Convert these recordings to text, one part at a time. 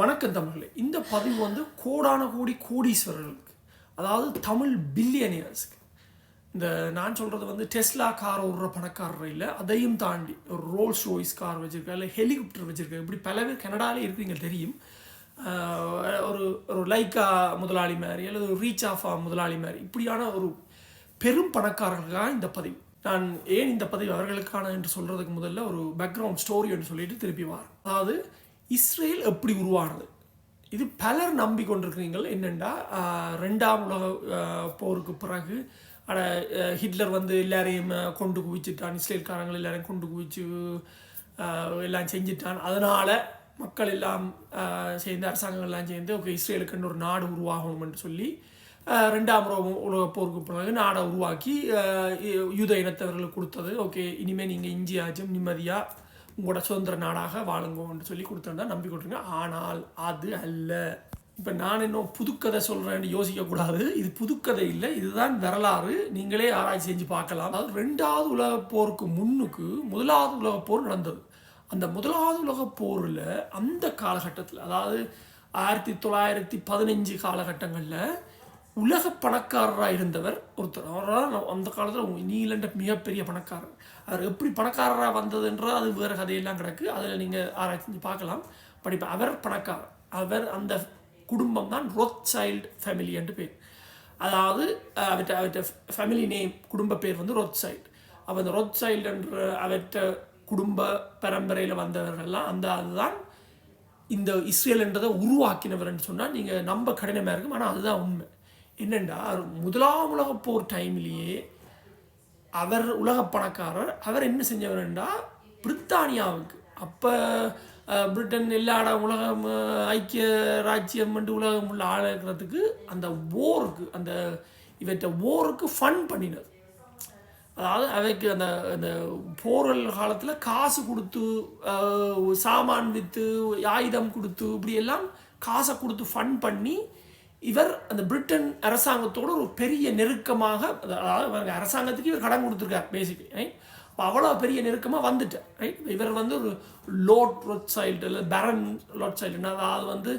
வணக்கம் தமிழர்களே. இந்த பதிவு வந்து கோடான கோடி கோடீஸ்வரர்களுக்கு அதாவது தமிழ் பில்லியனியர்ஸுக்கு இந்த நான் சொல்கிறது வந்து டெஸ்லா கார் ஓடுற பணக்காரர் இல்லை அதையும் தாண்டி ஒரு ரோல்ஸ் ரோய்ஸ் கார் வச்சுருக்கா இல்லை ஹெலிகாப்டர் வச்சுருக்கா இப்படி பல பேர் கனடாலே இருக்கீங்க தெரியும். ஒரு ஒரு லைக்கா முதலாளி மாதிரி அல்லது ஒரு ரீச் ஆஃப் முதலாளி மாதிரி. இப்படியான ஒரு பெரும் பணக்காரர்களுக்காக இந்த பதிவு. நான் ஏன் இந்த பதிவு அவர்களுக்கான என்று சொல்கிறதுக்கு முதல்ல ஒரு பேக்ரவுண்ட் ஸ்டோரி என்று சொல்லிட்டு திருப்பி வரேன். அதாவது இஸ்ரேல் எப்படி உருவானது? இது பலர் நம்பிக்கொண்டிருக்கிறீங்கள் என்னென்னா ரெண்டாம் உலக போருக்கு பிறகு அட ஹிட்லர் வந்து எல்லாரையும் கொண்டு குவிச்சிட்டான். இஸ்ரேல்காரங்கள் எல்லாரையும் கொண்டு குவிச்சு எல்லாம் செஞ்சிட்டான். அதனால் மக்கள் எல்லாம் சேர்ந்து அரசாங்கங்கள் எல்லாம் சேர்ந்து ஓகே இஸ்ரேலுக்குன்னு ஒரு நாடு உருவாகணும்னு சொல்லி ரெண்டாம் உலக உலக போருக்கு பிறகு நாடை உருவாக்கி யூத இனத்தவர்களுக்கு கொடுத்தது. ஓகே இனிமேல் நீங்கள் இந்தியாச்சும் நிம்மதியாக உங்களோட சுதந்திர நாடாக வாழுங்கன்னு சொல்லி கொடுத்தா நம்பி கொடுத்துருங்க. ஆனால் அது அல்ல. இப்போ நான் இன்னும் புதுக்கதை சொல்கிறேன்னு யோசிக்கக்கூடாது இது புதுக்கதை இல்லை. இதுதான் வரலாறு. நீங்களே ஆராய்ச்சி செஞ்சு பார்க்கலாம். அதாவது ரெண்டாவது உலகப் போருக்கு முன்னுக்கு முதலாவது உலகப் போர் நடந்தது. அந்த முதலாவது உலகப் போரில் அந்த காலகட்டத்தில் அதாவது ஆயிரத்தி தொள்ளாயிரத்தி பதினஞ்சு காலகட்டங்களில் உலக பணக்காரராக இருந்தவர் ஒருத்தர். அவரால் அந்த காலத்தில் நீலண்ட மிகப்பெரிய பணக்காரர். அவர் எப்படி பணக்காரராக வந்ததுன்றால் அது வேறு கதையெல்லாம் கிடக்கு. அதில் நீங்கள் ஆராய்ச்சி பார்க்கலாம். பட் இப்போ அவர் பணக்காரர். அவர் அந்த குடும்பம் தான் ரோத் சைல்டு ஃபேமிலி என்று பேர். அதாவது அவற்ற அவற்ற ஃபேமிலி நேம் குடும்ப பேர் வந்து ரோத் சைல்டு அப்போ அந்த ரோத் சைல்டுன்ற என்ற குடும்ப பரம்பரையில் வந்தவர்கள்லாம் அந்த அதுதான் இந்த இஸ்ரேல் என்றதை உருவாக்கினவர்னு சொன்னால் நீங்கள் நம்ப கடினமாக இருக்கும். ஆனால் அதுதான் உண்மை. என்னென்னா முதலாம் உலகப் போர் டைம்லேயே அவர் உலக பணக்காரர். அவர் என்ன செஞ்சவர்ன்றா பிரித்தானியாவுக்கு. அப்போ பிரிட்டன் எல்லா இடம் உலகம் ஐக்கிய ராஜ்யம் வந்து உலகம் உள்ள ஆளுக்கிறதுக்கு அந்த ஓருக்கு அந்த இவற்றை ஓருக்கு ஃபண்ட் பண்ணினது அதாவது அவைக்கு அந்த அந்த போரல் காலத்தில் காசு கொடுத்து சாமான் விற்று ஆயுதம் கொடுத்து இப்படி எல்லாம் காசை கொடுத்து ஃபண்ட் பண்ணி இவர் அந்த பிரிட்டன் அரசாங்கத்தோடு ஒரு பெரிய நெருக்கமாக அதாவது அரசாங்கத்துக்கு இவர் கடன் கொடுத்துருக்கார் பேசிக்கலி ரைட் அவ்வளோ பெரிய நெருக்கமாக வந்துட்டார் ரைட் இவர் வந்து ஒரு லோட் ரொட் சைல்டு இல்லை பேரன் லோட் சைல்டு அதாவது வந்து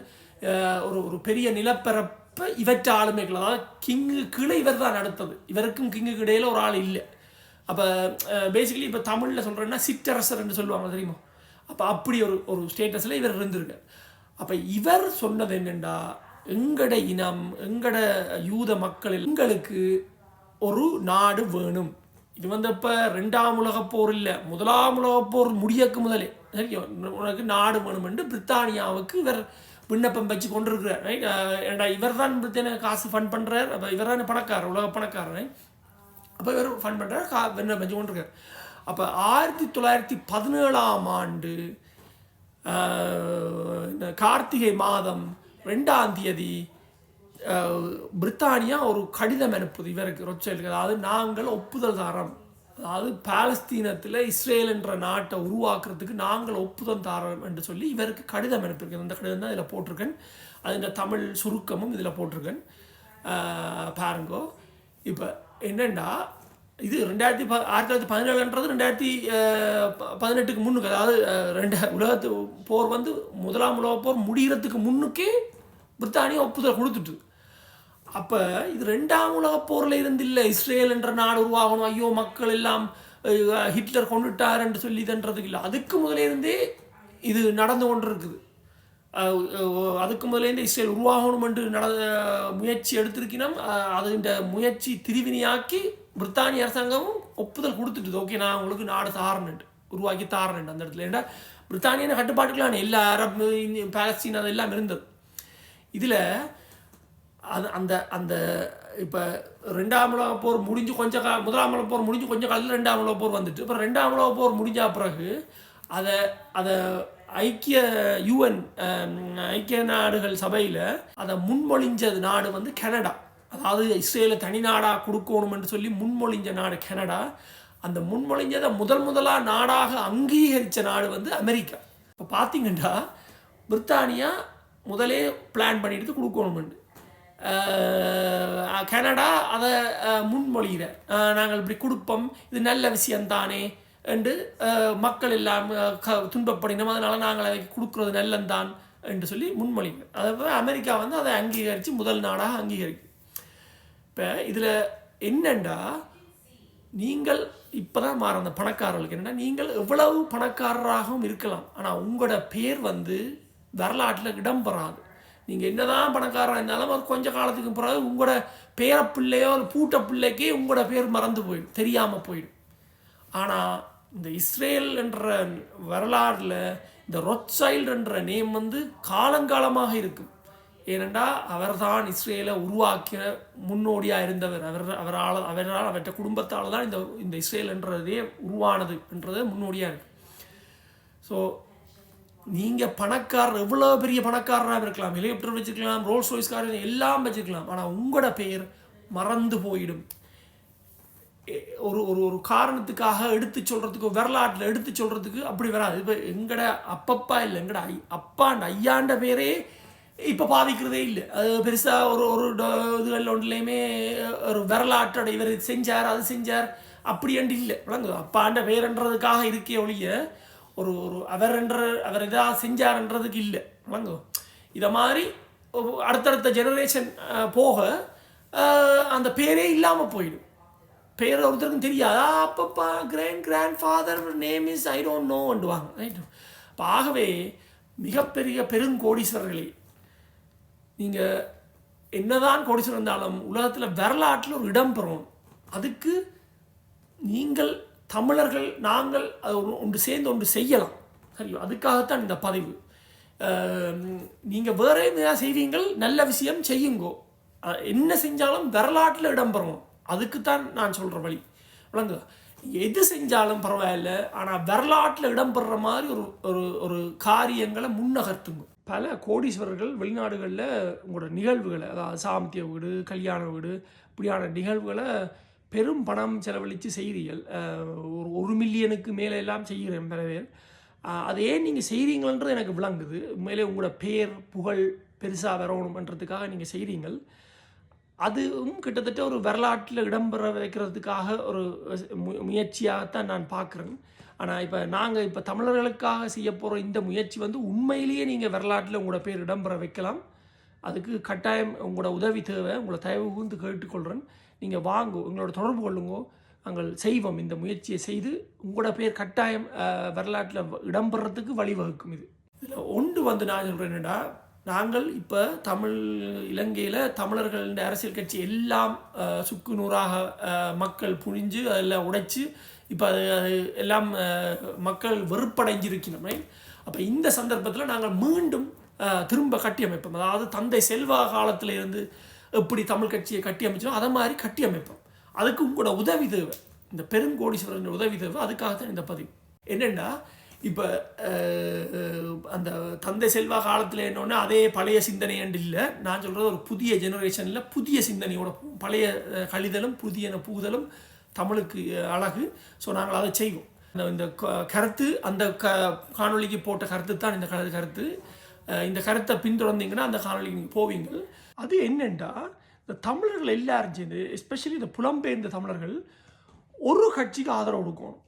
ஒரு ஒரு பெரிய நிலப்பரப்பை இவற்ற ஆளுமைகள் அதாவது கிங்கு கீழே இவர் தான் நடத்தது. இவருக்கும் கிங்குக்கு இடையில ஒரு ஆள் இல்லை. அப்போ பேசிக்கலி இப்போ தமிழில் சொல்கிறேன்னா சிற்றரசர்ன்னு சொல்லுவாங்க தெரியுமா? அப்போ அப்படி ஒரு ஒரு ஸ்டேட்டஸில் இவர் இருந்திருக்கார். அப்போ இவர் சொன்னது என்னென்னா எங்கட இனம் எங்கட யூத மக்கள் எங்களுக்கு ஒரு நாடு வேணும். இது வந்து இப்போ ரெண்டாம் உலகப் போர் இல்லை முதலாம் உலகப் போர் முடியக்கு முதலே. சரியா? உனக்கு நாடு வேணும் என்று பிரித்தானியாவுக்கு இவர் விண்ணப்பம் வச்சு கொண்டிருக்கிறார் ரைட் ஏண்டா இவர் தான் காசு ஃபண்ட் பண்ணுறார் அப்போ இவர் தான் பணக்காரர் உலக பணக்காரர் அப்போ இவர் ஃபண்ட் பண்ணுறாரு கா விண்ணப்பம் வச்சு கொண்டிருக்கார் அப்போ ஆயிரத்தி தொள்ளாயிரத்தி பதினேழாம் ஆண்டு இந்த கார்த்திகை மாதம் ரெண்டாம் தேதி பிரித்தானியா ஒரு கடிதம் அனுப்புது இவருக்கு ரொச்சலுக்கு. அதாவது நாங்கள் ஒப்புதல் தரோம் அதாவது பாலஸ்தீனத்தில் இஸ்ரேல் என்ற நாட்டை உருவாக்குறதுக்கு நாங்கள் ஒப்புதல் தரோம் என்று சொல்லி இவருக்கு கடிதம் அனுப்பியிருக்கேன். அந்த கடிதம் தான் இதில் போட்டிருக்கேன். அதில் தமிழ் சுருக்கமும் இதில் போட்டிருக்கேன். பாருங்கோ. இப்போ என்னென்னா இது ரெண்டாயிரத்தி ப ஆயிரத்தி தொள்ளாயிரத்தி பதினேழுன்றது ரெண்டாயிரத்தி ப- பதினெட்டுக்கு முன்னுக்கு அதாவது ரெண்டு உலகத்து போர் வந்து முதலாம் உலக போர் முடிகிறதுக்கு முன்னுக்கே பிரித்தானியா ஒப்புதல் கொடுத்துட்டு. அப்போ இது ரெண்டாம் உலக போரில் இருந்து இல்லை இஸ்ரேல் என்ற நாடு உருவாகணும். ஐயோ மக்கள் எல்லாம் ஹிட்லர் கொண்டுட்டார் என்று சொல்லி இதுன்றதுக்கு இல்லை. அதுக்கு முதலே இருந்தே இது நடந்து கொண்டு இருக்குது அதுக்கு முதலேருந்து இஸ்ரேல் உருவாகணும் என்று நட முயற்சி எடுத்திருக்கணும் அது இந்த முயற்சி திரிவினையாக்கி பிரித்தானிய அரசாங்கமும் ஒப்புதல் கொடுத்துட்டுது. ஓகே நான் உங்களுக்கு நாடு தாரணுன்ட்டு. உருவாக்கி தாரணுன்ட்டு அந்த இடத்துல. ஏன்னா பிரித்தானிய கட்டுப்பாட்டுக்கெல்லாம் எல்லா அரபு இந்திய, பாலஸ்தீன் அதெல்லாம் இருந்தது. இதில் அது அந்த அந்த இப்போ ரெண்டாம் உலக போர் முடிஞ்சு கொஞ்சம் கா முதலாம் உலக போர் முடிஞ்சு கொஞ்சம் காலத்தில் ரெண்டாம் உலக போர் வந்துட்டு. அப்புறம் ரெண்டாம் உலக போர் முடிஞ்ச பிறகு அதை அதை ஐக்கிய யூஎன் ஐக்கிய நாடுகள் சபையில் அதை முன்மொழிஞ்சது நாடு வந்து கனடா. அதாவது இஸ்ரேலை தனி நாடாக என்று சொல்லி முன்மொழிஞ்ச நாடு கனடா. அந்த முன்மொழிஞ்சதை முதல் முதலாக நாடாக அங்கீகரித்த நாடு வந்து அமெரிக்கா. இப்போ பார்த்தீங்கன்னா பிரித்தானியா முதலே பிளான் பண்ணிட்டு கொடுக்கணுமெண்டு கனடா அதை அஹ், முன்மொழிகிறார் நாங்கள் இப்படி கொடுப்போம் இது நல்ல விஷயந்தானே என்று மக்கள் எல்லாம் க துன்பப்படினோம் அதனால் நாங்கள் அதை கொடுக்குறது நல்லந்தான் என்று சொல்லி முன்மொழிவு அதை அமெரிக்கா வந்து அதை அங்கீகரித்து முதல் நாடாக அங்கீகரிக்கும். இப்போ இதில் என்னண்டா? நீங்கள் இப்போ தான் மாற அந்த பணக்காரர்களுக்கு என்னென்னா நீங்கள் எவ்வளவு பணக்காரராகவும் இருக்கலாம். ஆனால் உங்களோட பேர் வந்து வரலாற்றில் இடம் பெறாது நீங்கள் என்னதான் பணக்காரராக இருந்தாலும் அது கொஞ்ச காலத்துக்கு பிறகு உங்களோட பேர பிள்ளையோ பூட்ட பிள்ளைக்கே உங்களோட பேர் மறந்து போயிடும் தெரியாமல் போயிடும். ஆனால் இந்த இஸ்ரேல் என்ற வரலாறில் இந்த ரொட்சைல்டு என்ற நேம் வந்து காலங்காலமாக இருக்கும். ஏனெண்டா அவர்தான் இஸ்ரேலை உருவாக்கிய முன்னோடியாக இருந்தவர். அவர் அவரால் அவரால் அவற்ற குடும்பத்தால் தான் இந்த இந்த இஸ்ரேல் என்றதே உருவானது என்றது முன்னோடியாக இருக்கு. ஸோ நீங்கள் பணக்காரர் எவ்வளோ பெரிய பணக்காரராக இருக்கலாம். ஹெலிகாப்டர் வச்சுருக்கலாம் ரோல்ஸ் ரோய்ஸ் கார் எல்லாம் வச்சுருக்கலாம். ஆனால் உங்களோட பெயர் மறந்து போயிடும். ஒரு ஒரு ஒரு காரணத்துக்காக எடுத்து சொல்கிறதுக்கு வரலாற்றில் எடுத்து சொல்கிறதுக்கு அப்படி வராது. இப்போ எங்கட அப்பப்பா இல்லை எங்கட ஐ அப்பாண்ட ஐயாண்ட பேரே இப்போ பாதிக்கிறதே இல்லை. அது பெருசாக ஒரு ஒரு ட- இதுகள் ஒன்றுலையுமே ஒரு வரலாற்றோட இவர் செஞ்சார் அது செஞ்சார். அப்படின்ட்டு இல்லை. விளங்குது. அப்பாண்ட பேரன்றதுக்காக இருக்கே ஒழிய ஒரு ஒரு அவர்ன்ற அவர் இதாக செஞ்சார்ன்றதுக்கு இல்லை. விளங்கு இதை மாதிரி அடுத்தடுத்த ஜெனரேஷன் போக அந்த பேரே இல்லாமல் போயிடும். பேர் ஒருத்தருக்கும் தெரியாது. அப்பப்பா grand grand father name is I don't நோண்டுவாங்க right அப்போ ஆகவே மிகப்பெரிய பெருங்கோடீஸ்வரர்களே நீங்கள் என்னதான் கோடீஸ்வரர் இருந்தாலும் உலகத்தில் வரலாற்றில் ஒரு இடம் பெறும் அதுக்கு நீங்கள் தமிழர்கள் நாங்கள் அது ஒன்று ஒன்று சேர்ந்து ஒன்று செய்யலாம். சரியோ? அதுக்காகத்தான் இந்த பதிவு. நீங்கள் வேற என்ன செய்வீங்கள் நல்ல விஷயம் செய்யுங்கோ. என்ன செஞ்சாலும் வரலாற்றில் இடம்பெறும் அதுக்குத்தான் நான் சொல்கிற வழி. விளங்குதா? எது செஞ்சாலும் பரவாயில்ல ஆனால் வரலாற்றில் இடம்பெறுற மாதிரி ஒரு ஒரு ஒரு காரியங்களை முன்னகர்த்துங்க. பல கோடீஸ்வரர்கள் வெளிநாடுகளில் உங்களோட நிகழ்வுகளை அதாவது சாமத்திய வீடு கல்யாண வீடு இப்படியான நிகழ்வுகளை பெரும் பணம் செலவழித்து செய்கிறீர்கள் ஒரு ஒரு மில்லியனுக்கு மேலே எல்லாம் செய்கிறேன் பல பேர். அது ஏன் நீங்கள் செய்கிறீங்கன்றது எனக்கு விளங்குது. உண்மையிலே உங்களோட பேர் புகழ் பெருசாக வரணுமன்றதுக்காக நீங்கள் செய்கிறீங்கள் அதுவும் கிட்டத்தட்ட ஒரு வரலாற்றில் இடம்பெற வைக்கிறதுக்காக ஒரு முயற்சியாகத்தான் நான் பார்க்குறேன். ஆனால் இப்போ நாங்கள் இப்போ தமிழர்களுக்காக செய்ய போகிற இந்த முயற்சி வந்து உண்மையிலேயே நீங்கள் வரலாற்றில் உங்களோட பேர் இடம்பெற வைக்கலாம். அதுக்கு கட்டாயம் உங்களோட உதவி தேவை. உங்களை தயவு கூர்ந்து கேட்டுக்கொள்கிறேன் நீங்கள் வாங்கோ எங்களோட தொடர்பு கொள்ளுங்கோ. நாங்கள் செய்வோம் இந்த முயற்சியை செய்து உங்களோட பேர் கட்டாயம் வரலாற்றில் இடம்பெறத்துக்கு வழிவகுக்கும் இது. இதில் ஒன்று வந்து நான் சொல்கிறேன் என்னடா நாங்கள் இப்போ தமிழ் இலங்கையில் தமிழர்கள் இந்த அரசியல் கட்சி எல்லாம் சுக்கு நூறாக மக்கள் புழிஞ்சு அதில் உடைச்சு இப்போ அது அது எல்லாம் மக்கள் வெறுப்படைஞ்சிருக்கணும் அப்போ இந்த சந்தர்ப்பத்தில் நாங்கள் மீண்டும் திரும்ப கட்டி அமைப்போம் அதாவது தந்தை செல்வா காலத்தில் இருந்து எப்படி தமிழ் கட்சியை கட்டி அமைச்சோம் அதை மாதிரி கட்டி அமைப்போம் அதுக்கும் கூட உதவி தேவை. இந்த பெருங்கோடீஸ்வரன் உதவி தேவை. அதுக்காக தான் இந்த பதிவு. என்னென்னா இப்போ அந்த தந்தை செல்வா காலத்தில் என்னொன்னா அதே பழைய சிந்தனை இல்லை. நான் சொல்கிறது ஒரு புதிய ஜெனரேஷனில் புதிய சிந்தனையோட பழைய கழிதலும் புதியன புகுதலும் தமிழுக்கு அழகு. ஸோ நாங்கள் அதை செய்வோம். இந்த இந்த க- கருத்து அந்த க காணொலிக்கு போட்ட கருத்து தான் இந்த கருத்து. இந்த கருத்தை பின்தொடர்ந்தீங்கன்னா அந்த காணொளிக்கு நீங்கள் போவீங்க அது என்னென்னா இந்த தமிழர்கள் எல்லாரும் சேர்ந்து எஸ்பெஷலி இந்த புலம்பெயர்ந்த தமிழர்கள் ஒரு கட்சிக்கு ஆதரவு கொடுக்கணும்.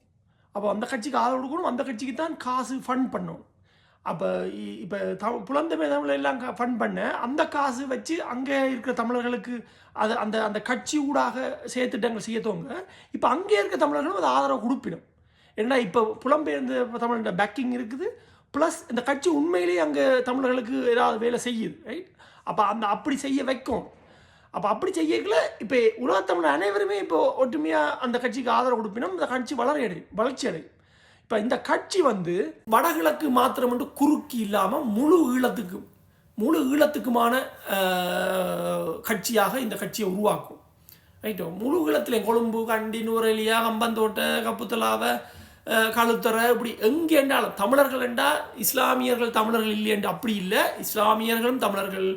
அப்போ அந்த கட்சிக்கு ஆதரவு கொடுக்கணும் அந்த கட்சிக்கு தான் காசு ஃபண்ட் பண்ணணும். அப்போ இப்போ த புலந்தமே தமிழ் எல்லாம் ஃபண்ட் பண்ண அந்த காசு வச்சு அங்கே இருக்கிற தமிழர்களுக்கு அது அந்த அந்த கட்சி ஊடாக சேர்த்துட்டங்கள் செய்யத்தவங்க இப்போ அங்கே இருக்க தமிழர்களும் அது ஆதரவு கொடுப்பிடும். ஏன்னா இப்போ புலம்பெயர்ந்த தமிழோட பேக்கிங் இருக்குது ப்ளஸ் இந்த கட்சி உண்மையிலேயே அங்கே தமிழர்களுக்கு ஏதாவது வேலை செய்யுது ரைட் அப்போ அந்த அப்படி செய்ய வைக்கும். அப்போ அப்படி செய்யக்கல இப்போ உலகத்தமிழ் அனைவருமே இப்போ ஒற்றுமையாக அந்த கட்சிக்கு ஆதரவு கொடுப்பினும் இந்த கட்சி வளர அடையும் வளர்ச்சி அடையும். இப்போ இந்த கட்சி வந்து வடகிழக்கு மாத்திரம் மட்டும் குறுக்கி இல்லாமல் முழு ஈழத்துக்கு முழு ஈழத்துக்குமான கட்சியாக இந்த கட்சியை உருவாக்கும். ரைட்டோ முழு ஈழத்தில் கொழும்பு கண்டி நூரலியா கம்பந்தோட்டை கப்புத்தலாவை கழுத்தரை இப்படி எங்கே என்றாலும் தமிழர்கள் என்றால் இஸ்லாமியர்கள் தமிழர்கள் இல்லை என்று அப்படி இல்லை. இஸ்லாமியர்களும் தமிழர்கள்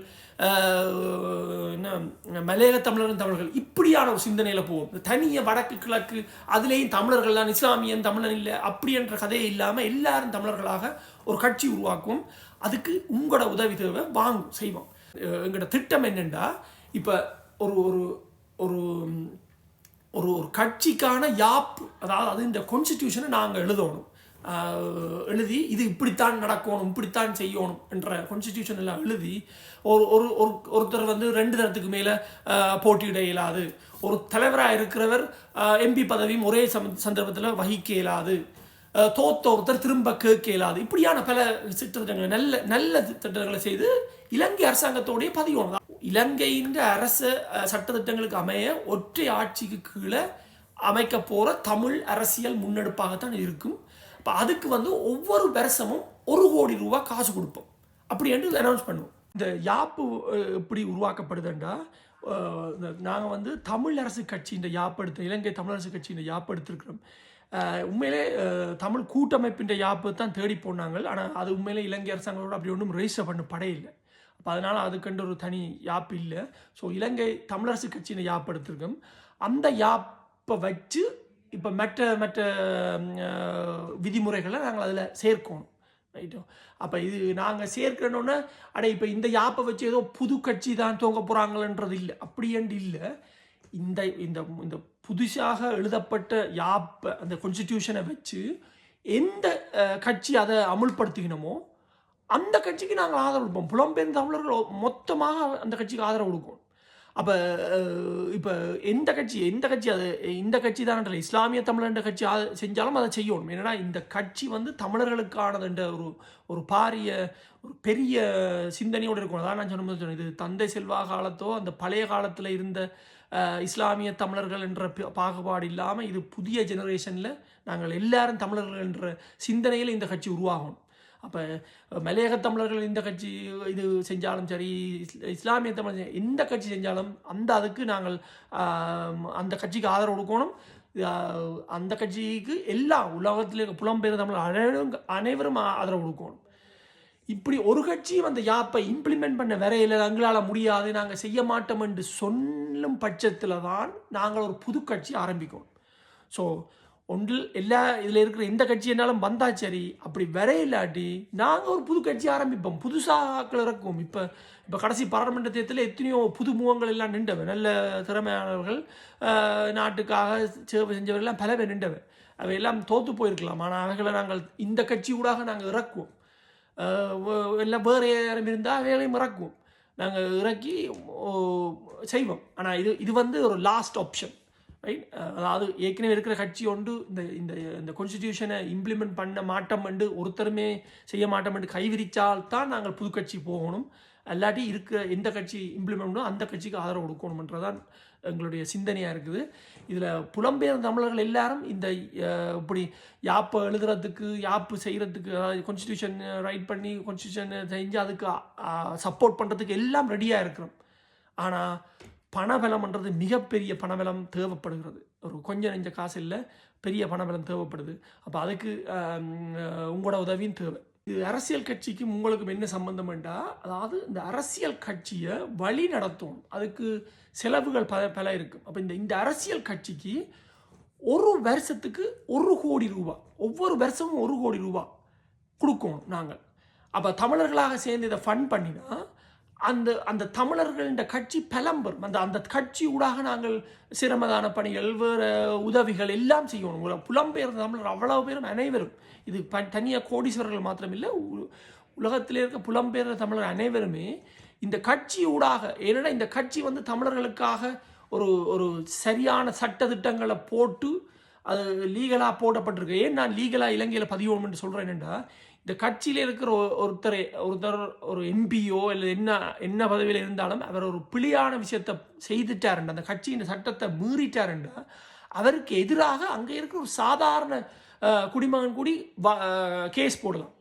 மலையக தமிழரும் தமிழர்கள் இப்படியான ஒரு சிந்தனையில் போவோம். தனிய வடக்கு கிழக்கு அதுலேயும் தமிழர்கள்லாம் இஸ்லாமியன் தமிழன் இல்லை அப்படி என்ற கதையே இல்லாமல் எல்லாரும் தமிழர்களாக ஒரு கட்சி உருவாக்கும். அதுக்கு உங்களோட உதவி தேவை வாங்கும் செய்வோம். எங்களோட திட்டம் என்னென்னா இப்போ ஒரு ஒரு ஒரு ஒரு ஒரு கட்சிக்கான யாப் அதாவது அது இந்த கான்ஸ்டியூஷனை நாங்கள் எழுதணும். எழுதி இது இப்படித்தான் நடக்கணும் இப்படித்தான் செய்யணும் என்ற கான்ஸ்டியூஷன் எல்லாம் எழுதி ஒரு ஒரு ஒருத்தர் வந்து ரெண்டு தரத்துக்கு மேலே போட்டியிட இயலாது. ஒரு தலைவராக இருக்கிறவர் எம்பி பதவியும் ஒரே சம சந்தர்ப்பத்தில் வகிக்க இயலாது. தோத்த ஒருத்தர் திரும்ப கேட்க இயலாது. இப்படியான பல திட்டங்களை நல்ல நல்ல திட்டங்களை செய்து இலங்கை அரசாங்கத்தோடைய பதிவு இலங்கையின் அரச சட்டத்திட்டங்களுக்கு அமைய ஒற்றை ஆட்சிக்கு கீழே அமைக்க போகிற தமிழ் அரசியல் முன்னெடுப்பாகத்தான் இருக்கும். இப்போ அதுக்கு வந்து ஒவ்வொரு வருஷமும் ஒரு கோடி ரூபா காசு கொடுப்போம். அப்படி என்று அனௌன்ஸ் பண்ணுவோம். இந்த யாப்பு எப்படி உருவாக்கப்படுதுண்டா? நாங்கள் வந்து தமிழ் அரசு கட்சி இந்த யாப் எடுத்த இலங்கை தமிழரசு கட்சி இந்த யாப் எடுத்திருக்கிறோம். உண்மையிலே தமிழ் கூட்டமைப்பின் யாப்பு தான் தேடி போனாங்க. ஆனால் அது உண்மையிலே இலங்கை அரசாங்கத்தோட அப்படி ஒன்றும் ரெஜிஸ்டர் பண்ண படையில்லை அப்போ அதனால் அதுக்கண்டு ஒரு தனி யாப் இல்லை. ஸோ இலங்கை தமிழரசு கட்சியின் யாப் எடுத்திருக்கோம். அந்த யாப்பை வச்சு இப்போ மற்ற மற்ற விதிமுறைகளை நாங்கள் அதில் சேர்க்கணும். ரைட்டோ அப்போ இது நாங்கள் சேர்க்கணுன்னா அட இப்போ இந்த யாப்பை வச்சு ஏதோ புது கட்சி தான் தூங்க போகிறாங்களன்றது இல்லை. அப்படியேண்டு இல்லை? இந்த இந்த இந்த புதுசாக எழுதப்பட்ட யாப்பை அந்த கான்ஸ்டிடியூஷனை வச்சு எந்த கட்சி அதை அமுல்படுத்திக்கணுமோ அந்த கட்சிக்கு நாங்கள் ஆதரவு கொடுப்போம். புலம்பெயர்ந்த தமிழர்கள் மொத்தமாக அந்த கட்சிக்கு ஆதரவு கொடுப்போம் அப்போ இப்போ எந்த கட்சி எந்த கட்சி அது இந்த கட்சி தான் இஸ்லாமிய தமிழன்ற கட்சி அதை செஞ்சாலும் அதை செய்யணும். ஏன்னா இந்த கட்சி வந்து தமிழர்களுக்கானதுன்ற ஒரு ஒரு பாரிய ஒரு பெரிய சிந்தனையோடு இருக்கணும் அதான் நான் சொன்ன சொன்னேன். இது தந்தை செல்வா காலத்தோ அந்த பழைய காலத்தில் இருந்த இஸ்லாமிய தமிழர்கள் என்ற பாகுபாடு இல்லாமல் இது புதிய ஜெனரேஷனில் நாங்கள் எல்லாரும் தமிழர்கள் என்ற சிந்தனையில் இந்த கட்சி உருவாகணும். அப்போ மலையக தமிழர்கள் இந்த கட்சி இது செஞ்சாலும் சரி இஸ்லாமிய தமிழர் எந்த கட்சி செஞ்சாலும் அந்த அதுக்கு நாங்கள் அந்த கட்சிக்கு ஆதரவு கொடுக்கணும். அந்த கட்சிக்கு எல்லா உலகத்தில் இருக்க புலம்பெயர் தமிழர் அனைவரும் அனைவரும் ஆதரவு கொடுக்கணும். இப்படி ஒரு கட்சியும் அந்த யாப்பை இம்ப்ளிமெண்ட் பண்ண வரையில் எங்களால் முடியாது நாங்கள் செய்ய மாட்டோம் என்று சொல்லும் பட்சத்தில் தான் நாங்கள் ஒரு புது கட்சி ஆரம்பிக்கணும். ஸோ ஒன்றில் எல்லா இதில் இருக்கிற இந்த கட்சி என்னாலும் வந்தா சரி அப்படி வரையில்லாட்டி நாங்கள் ஒரு புது கட்சி ஆரம்பிப்போம். புதுசாக ஆட்கள் இறக்குவோம். இப்போ இப்போ கடைசி பாராளுமன்ற தேர்தலில் எத்தனையோ புது முகங்கள் எல்லாம் நின்றவன் நல்ல திறமையானவர்கள் நாட்டுக்காக சேவை செஞ்சவர்கள் எல்லாம் பல பேர் நின்றவை. அவையெல்லாம் தோற்று போயிருக்கலாம். ஆனால் அவைகளை நாங்கள் இந்த கட்சி ஊடாக நாங்கள் இறக்குவோம். எல்லாம் வேறு யாரும் இருந்தால் அவைகளையும் இறக்குவோம். நாங்கள் இறக்கி செய்வோம். ஆனால் இது இது வந்து ஒரு லாஸ்ட் ஆப்ஷன் ரைட் அதாவது ஏற்கனவே இருக்கிற கட்சி ஒன்று இந்த இந்த இந்த கான்ஸ்டிடியூஷனை இம்ப்ளிமெண்ட் பண்ண மாட்டோம் என்று ஒருத்தருமே செய்ய மாட்டோம் என்று கைவிரித்தால் தான் நாங்கள் புது கட்சி போகணும். அல்லாட்டி இருக்கிற எந்த கட்சி இம்ப்ளிமெண்ட் பண்ணோ அந்த கட்சிக்கு ஆதரவு கொடுக்கணுமன்றதான் எங்களுடைய சிந்தனையாக இருக்குது. இதில் புலம்பெயர் தமிழர்கள் எல்லாரும் இந்த இப்படி யாப்பை எழுதுறதுக்கு யாப்பு செய்கிறதுக்கு அதாவது கான்ஸ்டியூஷன் ரைட் பண்ணி கான்ஸ்டியூஷன் செஞ்சு அதுக்கு சப்போர்ட் பண்ணுறதுக்கு எல்லாம் ரெடியாக இருக்கிறோம். ஆனால் பணபலம்ன்றது மிகப்பெரிய பணபலம் தேவைப்படுகிறது. ஒரு கொஞ்சம் நெஞ்ச காசு இல்லை பெரிய பணபலம் தேவைப்படுது. அப்போ அதுக்கு உங்களோட உதவியும் தேவை. இது அரசியல் கட்சிக்கும் உங்களுக்கும் என்ன சம்பந்தம்ண்டா அதாவது இந்த அரசியல் கட்சியை வழி நடத்தும் அதுக்கு செலவுகள் பல பல இருக்கும் அப்போ இந்த இந்த அரசியல் கட்சிக்கு ஒரு வருஷத்துக்கு ஒரு கோடி ரூபா ஒவ்வொரு வருஷமும் ஒரு கோடி ரூபா கொடுக்கணும் நாங்கள். அப்போ தமிழர்களாக சேர்ந்து இதை ஃபண்ட் பண்ணினா அந்த அந்த தமிழர்களின் கட்சி பலம்பெறும் அந்த அந்த கட்சி ஊடாக நாங்கள் சிரமதான பணிகள் வேறு உதவிகள் எல்லாம் செய்யணும். புலம்பெயர்ந்த தமிழர் அவ்வளவு பேரும் அனைவரும். இது ப தனியாக கோடீஸ்வரர்கள் மாத்திரமில்லை. உ- உலகத்திலே இருக்க புலம்பெயர்ந்த தமிழர் அனைவருமே இந்த கட்சி ஊடாக ஏன்னா இந்த கட்சி வந்து தமிழர்களுக்காக ஒரு ஒரு சரியான சட்ட திட்டங்களை போட்டு அது லீகலாக போடப்பட்டிருக்கு. ஏன் நான் லீகலாக இலங்கையில் பதிவோம் என்று சொல்கிறேன் என்னென்னா இந்த கட்சியில் இருக்கிற ஒருத்தர் ஒருத்தரை ஒருத்தர் ஒரு எம்பியோ இல்லை என்ன என்ன பதவியில் இருந்தாலும் அவர் ஒரு பிழையான விஷயத்தை செய்துட்டாருண்டு அந்த கட்சியின் சட்டத்தை மீறிட்டாருண்டு அவருக்கு எதிராக அங்கே இருக்கிற ஒரு சாதாரண குடிமகன் கூடி கேஸ் போடலாம்.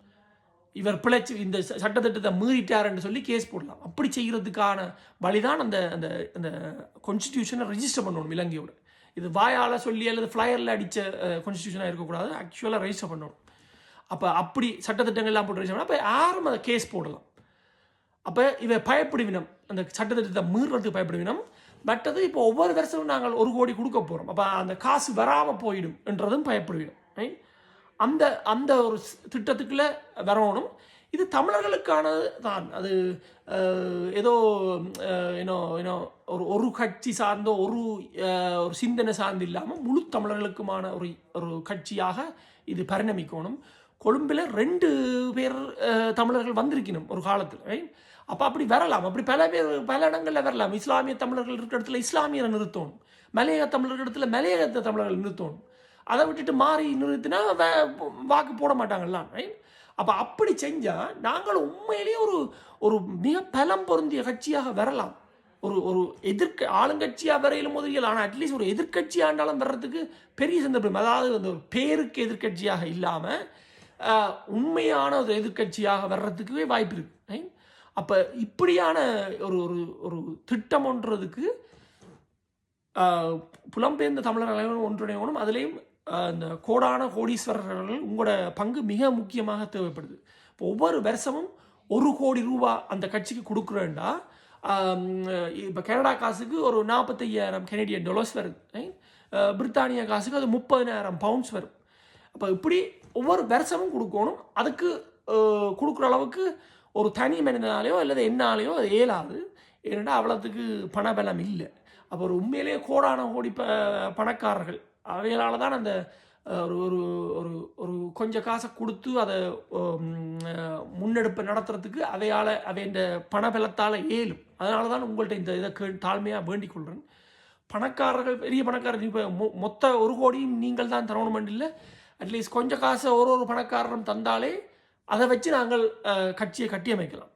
இவர் பிழைச்சு இந்த சட்டத்திட்டத்தை மீறிட்டாருன்னு சொல்லி கேஸ் போடலாம். அப்படி செய்கிறதுக்கான வழிதான் அந்த அந்த அந்த கான்ஸ்டியூஷனை ரெஜிஸ்டர் பண்ணணும் இலங்கையோட. இது வாயால் சொல்லி அல்லது ஃப்ளையரில் அடித்த கான்ஸ்டியூஷனாக இருக்கக்கூடாது. ஆக்சுவலாக ரெஜிஸ்டர் பண்ணணும். அப்போ அப்படி சட்டத்திட்டங்கள்லாம் போட்டு வச்சாங்கன்னா அப்போ யாரும் அதை கேஸ் போடலாம். அப்போ இவை பயப்படுவினம். அந்த சட்டத்திட்டத்தை மீறுறதுக்கு பயப்படுவினம். மற்றது இப்போ ஒவ்வொரு வருஷமும் நாங்கள் ஒரு கோடி கொடுக்க போகிறோம் அப்போ அந்த காசு வராமல் போயிடும் என்றதும் பயப்படுவினம். ரைட் அந்த அந்த ஒரு திட்டத்துக்குள்ளே வரணும். இது தமிழர்களுக்கானது தான் அது ஏதோ ஏன்னோ ஏன்னோ ஒரு ஒரு கட்சி சார்ந்தோ ஒரு ஒரு சிந்தனை சார்ந்து இல்லாமல் முழு தமிழர்களுக்குமான ஒரு ஒரு கட்சியாக இது பரிணமிக்கணும். கொழும்பில் ரெண்டு பேர் தமிழர்கள் வந்திருக்கணும் ஒரு காலத்தில் அப்போ அப்படி வரலாம். அப்படி பல பேர் பல இடங்களில் வரலாம். இஸ்லாமிய தமிழர்கள் இருக்கிற இடத்துல இஸ்லாமியரை நிறுத்தணும். மலையக தமிழர்கள் இடத்துல மலையகத்தை தமிழர்கள் நிறுத்தணும். அதை விட்டுட்டு மாறி நிறுத்தினா வாக்கு போட மாட்டாங்கல்லாம் ரைட் அப்போ அப்படி செஞ்சால் நாங்கள் உண்மையிலேயே ஒரு ஒரு மிக பலம் பொருந்திய கட்சியாக வரலாம். ஒரு ஒரு எதிர்க்க ஆளுங்கட்சியாக வரையிலும் முதலியல் ஆனால் அட்லீஸ்ட் ஒரு எதிர்க்கட்சி ஆண்டாலும் வர்றதுக்கு பெரிய சந்தர்ப்பம். அதாவது அந்த பேருக்கு எதிர்க்கட்சியாக இல்லாமல் உண்மையான ஒரு எதிர்க்கட்சியாக வர்றதுக்குவே வாய்ப்பு இருக்கு. அப்போ இப்படியான ஒரு ஒரு ஒரு திட்டம் ஒன்றதுக்கு புலம்பெயர்ந்த தமிழர் அனைவரும் ஒன்றிணையணும். அதுலேயும் அந்த இந்த கோடான கோடீஸ்வரர்கள் உங்களோட பங்கு மிக முக்கியமாக தேவைப்படுது. இப்போ ஒவ்வொரு வருஷமும் ஒரு கோடி ரூபா அந்த கட்சிக்கு கொடுக்குறேன்டா. இப்போ கனடா காசுக்கு ஒரு நாற்பத்தையாயிரம் கெனடியன் டொலர்ஸ் வருது பிரித்தானியா பிரித்தானிய காசுக்கு அது முப்பதினாயிரம் பவுண்ட்ஸ் வரும். அப்போ இப்படி ஒவ்வொரு வருஷமும் கொடுக்கணும். அதுக்கு கொடுக்குற அளவுக்கு ஒரு தனி மனிதனாலேயோ அல்லது என்னாலேயோ அது இயலாது. ஏன்னா அவ்வளோத்துக்கு பணபலம் இல்லை. அப்போ ஒரு உண்மையிலேயே கோடான கோடி ப பணக்காரர்கள். அவைகளால் தான் அந்த ஒரு ஒரு ஒரு ஒரு கொஞ்சம் காசை கொடுத்து அதை முன்னெடுப்பு முன்னெடுப்பை நடத்துறதுக்கு அவையால் அவையின் பணபலத்தால் ஏலும் அதனால தான் உங்கள்கிட்ட இந்த இதை கே தாழ்மையாக வேண்டிக் கொள்கிறேன் பணக்காரர்கள் பெரிய பணக்காரர்கள் இப்போ மொ மொத்த ஒரு கோடியும் நீங்கள் தான் தரணும் இல்லை அட்லீஸ்ட் கொஞ்சம் காசை ஒரு ஒரு பணக்காரரும் தந்தாலே அதை வச்சு நாங்கள் கட்சியை கட்டியமைக்கலாம்.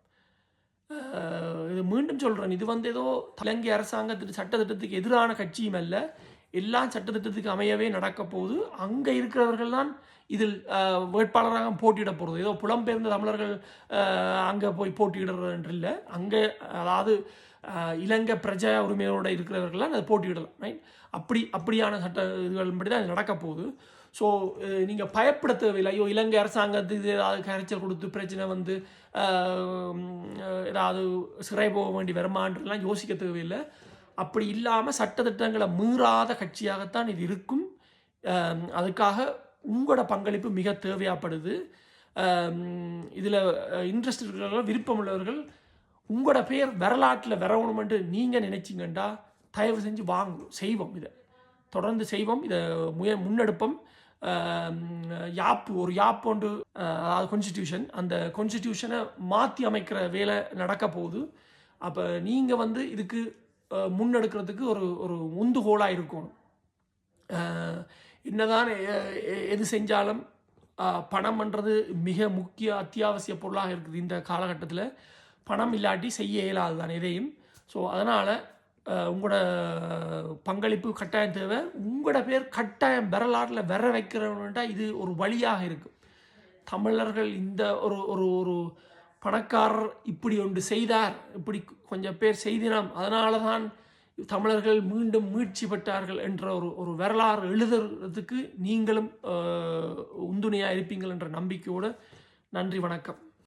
இது மீண்டும் சொல்கிறேன் இது வந்து ஏதோ இலங்கை அரசாங்கத்திட்டு சட்டத்திட்டத்துக்கு எதிரான கட்சியும் அல்ல. எல்லா சட்டத்திட்டத்துக்கு அமையவே நடக்க போகுது. அங்கே இருக்கிறவர்கள் தான் இதில் வேட்பாளராக போட்டியிட போகிறது ஏதோ புலம்பெயர்ந்த தமிழர்கள் அங்கே போய் போட்டியிடுறது இல்லை. அங்கே அதாவது இலங்கை பிரஜா உரிமையோடு இருக்கிறவர்கள்லாம் அதை போட்டியிடலாம். ரைட்? அப்படி அப்படியான சட்ட இதுகளின்படி தான் இது நடக்க போகுது. ஸோ uh, நீங்கள் பயப்பட தேவையில்லை ஐயோ இலங்கை அரசாங்கத்துக்கு இது ஏதாவது கரைச்சல் கொடுத்து பிரச்சனை வந்து ஏதாவது சிறை போக வேண்டி வருமான்றலாம் யோசிக்க தேவையில்லை அப்படி இல்லாமல் சட்டத்திட்டங்களை மீறாத கட்சியாகத்தான் இது இருக்கும். அதுக்காக உங்களோட பங்களிப்பு மிக தேவையாப்படுது. இதில் இன்ட்ரெஸ்ட் இருக்கிறவர்கள் விருப்பம் உள்ளவர்கள் உங்களோட பேர் வரலாற்றில் வரணுமென்று நீங்கள் நினைச்சிங்கண்டா தயவு செஞ்சு வாங்கும் செய்வோம் இதை. தொடர்ந்து செய்வோம். இதை முய முன்னெடுப்போம். யாப்பு ஒரு யாப் அதாவது கான்ஸ்டியூஷன் அந்த கான்ஸ்டியூஷனை மாற்றி அமைக்கிற வேலை நடக்க போகுது. அப்போ நீங்கள் வந்து இதுக்கு முன்னெடுக்கிறதுக்கு ஒரு ஒரு உந்துகோலாக இருக்கணும். என்னதான் எது செஞ்சாலும் பணம்ன்றது மிக முக்கிய அத்தியாவசிய பொருளாக இருக்குது இந்த காலகட்டத்தில். பணம் இல்லாட்டி செய்ய இயலாது தான் எதையும். ஸோ அதனால் உங்களோட பங்களிப்பு கட்டாயம் தேவை. உங்களோட பேர் கட்டாயம் வரலாற்றில் வர வைக்கிறவன்ட்டா இது ஒரு வழியாக இருக்கும் தமிழர்கள் இந்த ஒரு ஒரு ஒரு பணக்காரர் இப்படி ஒன்று செய்தார். இப்படி கொஞ்சம் பேர் செய்தினாம். அதனால தான் தமிழர்கள் மீண்டும் மீட்சி பெற்றார்கள் என்ற ஒரு ஒரு வரலாறு எழுதுறதுக்கு நீங்களும் உந்துணையாக இருப்பீங்கள் என்ற நம்பிக்கையோடு நன்றி வணக்கம்.